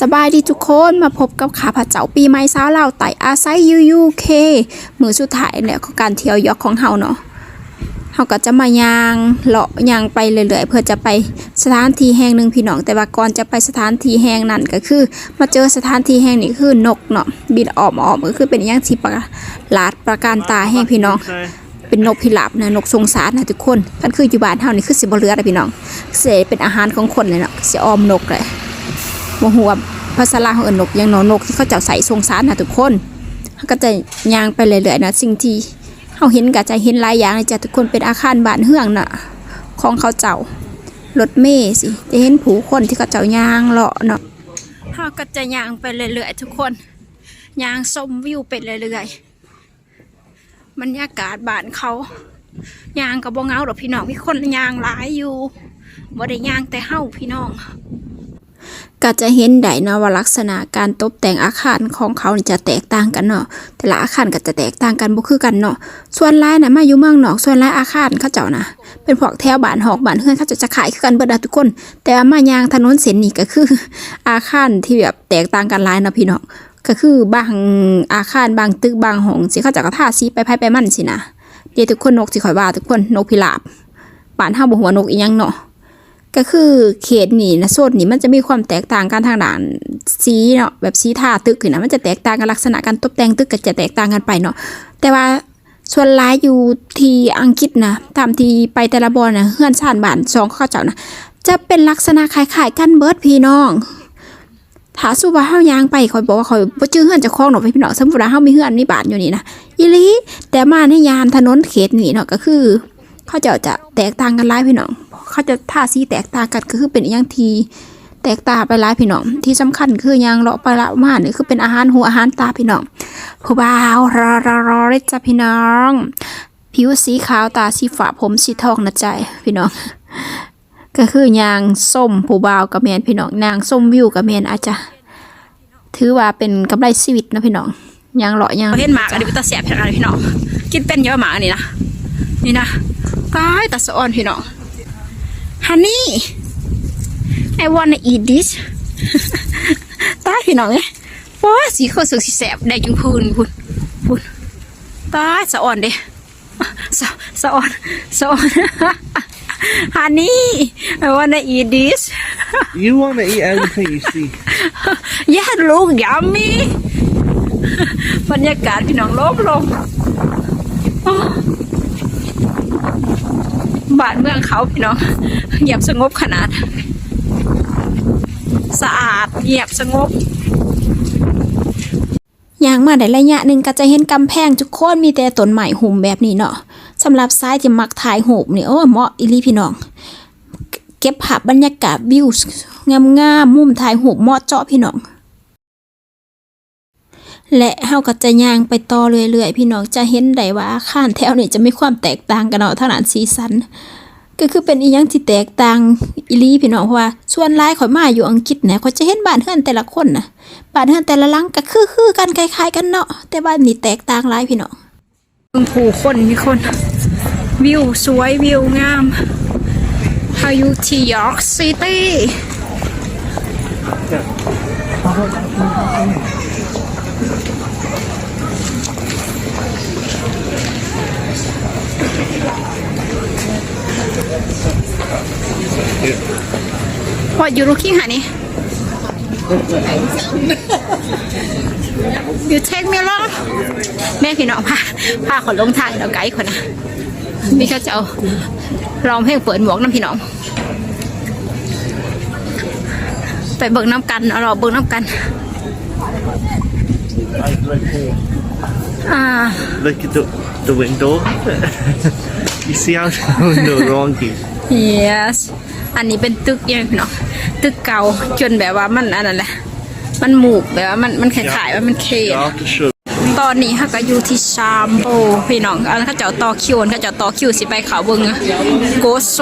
สบายดีทุกคนมาพบกับข้าพเจ้าปีใหม่สาวเลาไต่อาศัยยูยูเคมือสุดท้ายเนี่ยของการเที่ยวยอกของเฮาเนาะเฮาก็จะมายางเลาะยางไปเรื่อยๆเพื่อจะไปสถานที่แห่งหนึ่งพี่น้องแต่ว่าก่อนจะไปสถานที่แห่งนั้นก็คือ มาเจอสถานที่แห่งนี้คือนกเนาะบินออมออมก็คือเป็นอย่างที่ประหลาดประการตาแห่งพี่น้องเป็นนกพิราบนะนกทรงสารนะทุกคนกันคืออยู่บ้านเฮานี่คือสิบเลือเลยพี่น้องเสเป็นอาหารของคนเลยเนาะสิออมนกเลย บ่ฮู้ว่าภาษาลาวเขาเอิ้นนกยังเนาะนกที่เขาเจ้าใส่ทรงสารนะทุกคนเขาก็จะย่างไปเรื่อยๆนะสิ่งที่เฮาเห็นก็จะเห็นหลายอย่างเลยจ้ะทุกคนเป็นอาคารบ้านเฮืองน่ะของเขาเจ้ารถเมล์สิจะเห็นผู้คนที่เขาเจ้าย่างเลาะเนาะเฮาก็จะย่างไปเรื่อยๆทุกคนย่างชมวิวไปเรื่อยๆบรรยากาศบ้านเขาย่างก็บ่เงาดอกพี่น้องมีคนย่างหลายอยู่บ่ได้ย่างแต่เฮาพี่น้อง ก็จะเห็นได้เนาะว่าลักษณะการตกแต่งอาคารของเขาจะแตกต่างกันเนาะแต่ละอาคารก็จะแตกต่างกันบ่คือกันเนาะส่วนลายนะมาอยู่เมืองนอกส่วนลายอาคารเขาเจ้านะเป็นพวกแถวบ้านหอกบ้านเฮือนเขาจะจะขายคือกันเบิดนะทุกคน แต่ว่ามายางถนนเส้นนี้ก็คือ อาคารที่แบบแตกต่างกันหลายนะพี่น้องก็คือบางอาคารบางตึกบางห้องสิเขาจะก็ทาสีไปไผไปมันสินะเดี๋ยวทุกคนนกสิข่อยว่าทุกคนนกพิราบบ้านเฮาบ่ฮู้ว่านกอีหยังเนาะ ก็คือเขตนี่นะโซนนี่มันจะมีความแตกต่างกันทางด้านสีเนาะแบบสีทาตึกนี่นะมันจะแตกต่างกันลักษณะการตกแต่งตึกก็จะแตกต่างกันไปเนาะแต่ว่าส่วนหลายอยู่ที่อังกฤษนะตามที่ไปแต่ละบอนนะเฮือนชานบ้านสองข้าเจ้านะจะเป็นลักษณะคล้ายๆกันเบิร์ดพี่น้องถ้าสู้ว่าเฮายางไปคอยบอกว่าคอยบ่จื้อเฮือนจะคล้องหรอกพี่น้องสมมุติว่าเฮามีเฮือนมีบ้านอยู่นี่นะอีหลีแต่มาในยามถนนเขตนี่เนาะก็คือ เขาเจ้าจะแตกต่างกันหลายพี่น้อง เขาจะท่าสีแตกตากันก็คือเป็นอย่างทีแตกตาไปหลายพี่น้องที่สำคัญคือยางเลาะไปละมานี่คือเป็นอาหารหูอาหารตาพี่น้องผู้บ่าวรอรอรอเลยจ้ะพี่น้อง ผิวสีขาวตาสีฟ้าผมสีทองนะใจพี่น้องก็คือยางส้มผู้บ่าวกับแมนพี่น้องนางส้มวิวกับแมนอาจจะถือว่าเป็นกำไรชีวิตนะพี่น้องยางเลาะยางเห็นหมากอันนี้เป็นตาแสบแผ่นอะไรพี่น้องกินเป็นเยอะหมากอันนี้นะนี่นะตายตาสะออนพี่น้อง Honey I wanna eat this ตายพี่น้องเอ้ยว้าสีข้าวสุกสีแสบได้จุงพูนพูนพูนตายสะอ่อนเด้สะสะอ่อนสะอ่อน Honey I wanna eat this You want to eat everything you see. yeah look yummy บรรยากาศพี่น้องลมลมโอ้ บ้านเมืองเขาพี่น้องเงียบสงบขนาด สะอาดเงียบสงบอย่างมาได้ระยะหนึ่งก็จะเห็นกำแพงทุกคนมีแต่ต้นไม้หุ่มแบบนี้เนาะสำหรับซ้ายที่มักถ่ายหูปนี่โอ้เหมาะอีลีพี่น้อง เก็บภาพบรรยากาศวิวงามๆมุมถ่ายหูปเหมาะเจาะพี่น้อง และเฮาก็จะย่างไปต่อเรื่อยๆ พี่น้องจะเห็นได้ว่าอาคารแถวนี่จะมีความแตกต่างกันเนาะทางด้านสีสัน ก็คือเป็นอีหยังที่แตกต่างอีลีพี่น้องเพราะว่าส่วนหลายข่อยมาอยู่อังกฤษเนี่ยข่อยจะเห็นบ้านเฮือนแต่ละคนน่ะบ้านเฮือนแต่ละหลังก็คือคือกันคล้ายๆกันเนาะแต่บ้านนี่แตกต่างหลายพี่น้องผู้คนมีคน วิวสวยวิวงามพายุที่ยอร์กซิตี้ What you looking honey You take me along แม่พี่น้องพาพาขอลงทางเราไกด์คนนะนี่ก็จะเอาลองเพลงเปิดหมวกน้ำพี่น้อง ไปเบิกน้ำกันเอาเราเบิกน้ำกัน Like, look here. อ่า Look at the, the window. you see how the window wrong is? yes อันนี้เป็นตึกยังพี่น้องตึกเก่าจนแบบว่ามันอันนั้นแหละ มันหมูกแบบว่ามันมันขายๆว่ามันเค You have to show. ตอนนี้เขาก็อยู่ที่ชามโบพี่น้องอันเขาเจะต่อคิวเขาเจะต่อคิวสิไปเขาเบิงโกโซ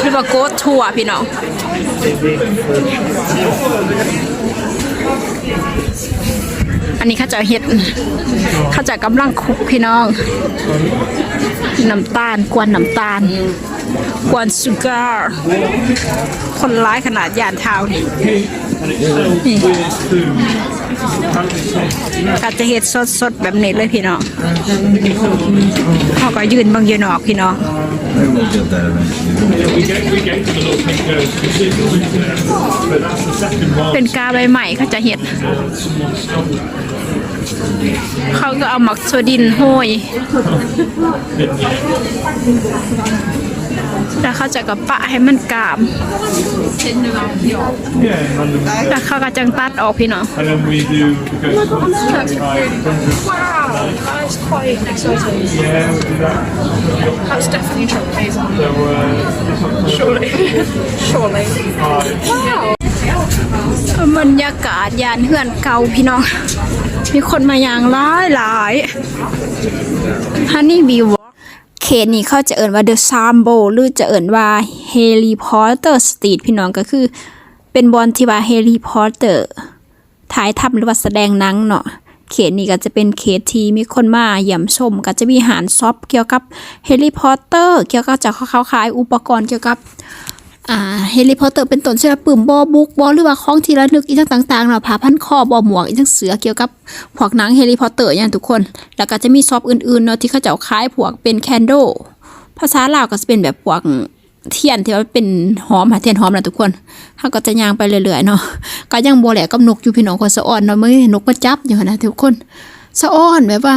หรือว่าโกทัวร์พี่น้อง อันนี้เขาจะเฮ็ดเขาจะกำลังคุกพี่น้อง น้ำตาลกวนน้ำตาล กวนซูการ์คนร้ายขนาดยานเท้านี่นี่ก็จะเห็ดสดๆแบบนี้เลยพี่น้องเขาก็ยืนบางยืนออกพี่น้องเป็นกาใบใหม่เขาจะเห็ด เขาก็เอาหมักโซดินโห้ยแล้วเขาจะกระปะให้มันกาม Yeah, and then, แล้วเขาก็จังตัดออกพี่น้อง and then we do we go to Wow, that's quite exciting. yeah, we do that. That's definitely trailblazing. So uh, Surely. Surely. Wow. บรรยากาศยานเฮือนเก่าพี่น้อง มีคนมาอย่างหลายหลายฮันนี่วิวเขตนี้เขาจะเอ่นว่าเดอะซามโบหรือจะเอ่นว่าเฮลิพอตเตอร์สตรีทพี่น้องก็คือ เป็นบอลที่ว่าเฮลิพอตเตอร์ถ่ายทำหรือว่าแสดงหนังเนาะเขตนี้ก็จะเป็นเขตที่มีคนมาเยี่ยมชม ก็จะมีหารซอฟเกี่ยวกับเฮลิพอตเตอร์เกี่ยวกับจะเขาขายอุปกรณ์เกี่ยวกับ อ่าเฮลิพอตเตอร์เป็นต้นเชื่อปืมบอบุกบอหรือว่าของที่ระลึกอีกต่างๆเนาะผ้าพันคอบอหมวกอีกทั้งเสือเกี่ยวกับพวกหนังเฮลิพอตเตอร์อย่างทุกคน แล้วก็จะมีซอฟอื่นๆเนาะที่เขาเจ้าขายพวกเป็นแคนโดภาษาลาวก็จะเป็นแบบพวกเทียนที่ว่าเป็นหอมหาเทียนหอมนะทุกคนเขาก็จะย่างไปเรื่อยๆเนาะก็ยังโบแหลกกับนกอยู่พี่น้องคนสะอ่อนเนาะมื่อนกมาจับอยู่นะทุกคนสะอ่อนแบบว่า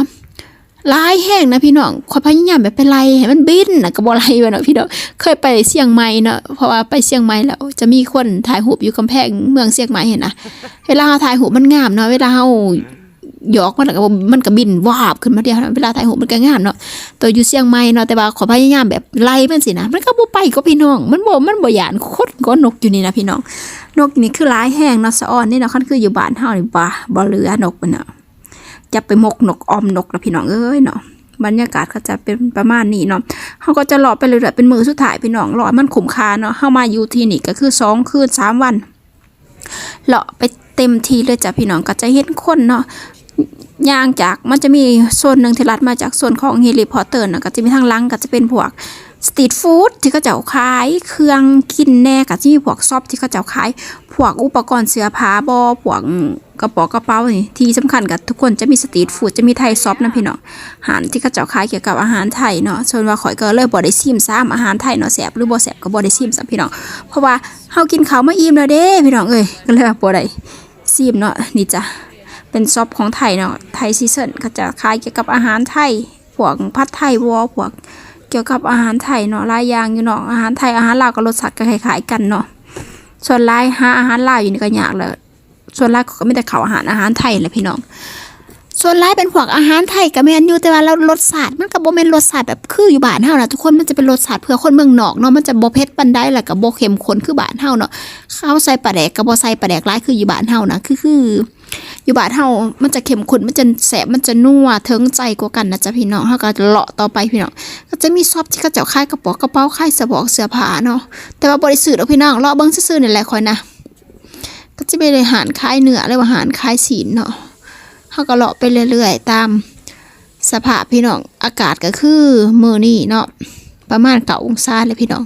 ลายแห้งนะพี่น้องขอยพยายามแบบเป็นไรให้มันบินนะก็บ่ไรวะเนาะพี่น้องเคยไปเชียงใหม่เนาะเพราะว่าไปเชียงใหม่แล้ว จะมีคนถ่ายรูปอยู่กำแพงเมืองเชียงใหม่เห็นนะเวลาเราถ่ายรูปมันงามเนาะเวลาเราหยอกมันก็มันก็บินวาบขึ้นมาเดียวเวลาถ่ายรูมันก็งามเนาะตัวอยู่เชียงใหม่เนาะแต่ว่าขอยพยายามแบบไล่มันสินะมันก็บ่ไปก็พี่น้อง มันบ่มันบ่หยานโคตรก็นกอยู่นี่นะพี่น้องนกนี่คือลายแห้งเนาะสะอ่อนนี่เนาะคันคืออยู่บ้านเฮานี่บ่บ่เหลือนกมันเนาะ จะไปมกนกอมนกนะพี่น้องเอ้ยเนาะบรรยากาศก็จะเป็นประมาณนี้เนาะเขาก็จะรอไปเรื่อยๆเป็นมือสุดท้ายพี่น้องรอให้มันคุ้มคาเนาะเข้ามาอยู่ที่นี่ก็คือสองคืนสามวันเลาะไปเต็มทีเลยจ้ะพี่น้องก็จะเห็นคนเนาะย่างจากมันจะมีโซนหนึ่งที่รัดมาจากโซนของเฮลิพอร์เตอร์เนาะก็จะมีทางลังก็จะเป็นพวกสตรีทฟู้ดที่เขาเจ้าขายเครื่องกินแน่ก็จะมีพวกซอฟที่เขาเจ้าขายพวกอุปกรณ์เสื้อผ้าบอพวกกระเป๋ากระเป๋านี่ที่สำคัญกับ กคนจะมีสตรีทฟู้ดจะมีไทยซอฟนะพี่เนาะอาหารที่เขาเจ้าขายเกี่ยวกับอาหารไทยเนาะส่วนว่าข่อยก็เลยบ่ได้ซิมซ้ำอาหารไทยเนาะแสบหรือบ่แสบก็บ่ได้ซิมซ้ำพี่น้องเพราะว่าเฮากินเขามาอิ่มแล้วเด้พี่น้องเอ้ยก็เลยบ่ได้ซิมเนาะนี่จ้ะเป็นซอฟของไทยเนาะไทยซีซันเขาจะขายเกี่ยวกับอาหารไทยพวกผัดไทยวอพวกเกี่ยวกับอาหารไทยเนาะหลายอย่างอยู่เนาะอาหารไทยอาหารลาวก็รสชาติก็คล้ายๆกันเนาะส่วนรายหาอาหารลาวอยู่นี่ก็ยากเลยส่วนรายก็ไม่แต่เขาอาหารอาหารไทยแหละพี่น้อง ส่วนร้ายเป็นพวกอาหารไทยก็แม่นอยู่แต่ว่าเรารสชาติมันก็บ่แม่นรสชาติแบบคืออยู่บ้านเฮานะทุกคนมันจะเป็นรสชาติเพื่อคนเมืองนอกเนาะมันจะบ่เผ็ดปานใดแล้วก็บ่เข้มข้นคือบ้านเฮาเนาะเขาวใส่ปลาแดกก็บ่ใส่ปลาแดกหลายคืออยู่บ้านเฮานะคือคืออยู่บ้านเฮามันจะเข้มข้นมันจะแสบมันจะนัวเทิงใจกว่ากันนะจ๊ะพี่น้องเฮาก็เลาะต่อไปพี่น้องก็จะมีซอฟที่เขาเจ้าค่ายกระเป๋ากระเป๋าค่ายสะบอกเสื้อผ้าเนาะแต่ว่าบริสุทธิ์เอาพี่น้องเลาะเบิ้งซื่อๆนี่แหละคอยนะก็จะเป็นอาหารคายเนื้อหรือว่าอาหารคายศีลเนาะ เขาก็เลาะไปเรื่อยๆ ตามสภาพพี่น้องอากาศก็คือมือนี่เนาะประมาณเก้าองศาเลยพี่น้อง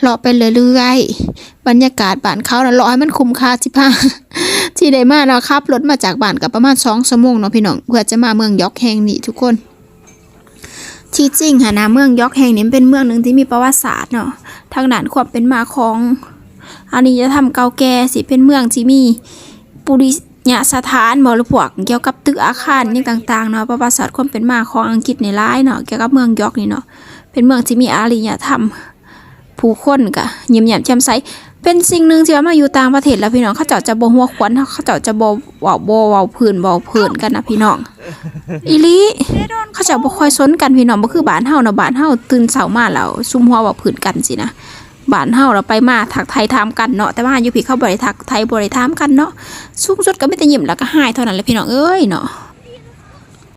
เลาะไปเรื่อยๆบรรยากาศบ้านเขานะเลาะให้มันคุ้มค่าสิพาที่ได้มาเนาะขับรถมาจากบ้านกับประมาณสองชั่วโมงเนาะพี่น้องเพื่อจะมาเมืองยอกแห่งนี้ทุกคน ที่จริงค่ะนะเมืองยอกแห่งนี้เป็นเมืองหนึ่งที่มีประวัติศาสตร์เนาะทางด้านความเป็นมาของอันนี้จะทำเก่าแก่สิเป็นเมืองที่มีปุริ ยสถานบ่หรือพวกเกี่ยวกับตึกอาคารนี่ต่างๆเนาะประวัติศาสตร์ความเป็นมาของอังกฤษในร้ายเนาะเกี่ยวกับเมืองยอร์กนี่เนาะเป็นเมืองที่มีอารยธรรมผู้คนก็ยิ้มแย้มแจ่มใสเป็นสิ่งหนึ่งที่ว่ามาอยู่ต่างประเทศแล้วพี่น้องเขาเจ้าจะบ่หัวขวัญเขาเจ้าจะบ่ว้าบ่ว้าพื้นเว้าพื้นกันนะพี่น้องอีลีเขาเจ้าบ่ค่อยสนกันพี่น้องบ่คือบ้านเฮาเนาะบ้านเฮาตื่นเช้ามาแล้วซุ่มหัวเว้าพื้นกันสินะ บ้านเฮาเราไปมาถักไทยทามกันเนาะแต่ว่าอยู่พี่เขาบ่ได้ทักไทยบ่ได้ถามกันเนาะสูงสุดก็ไม่แต่ยิ้มแล้วก็หายเท่านั้นแหละพี่น้องเอ้ยเนาะ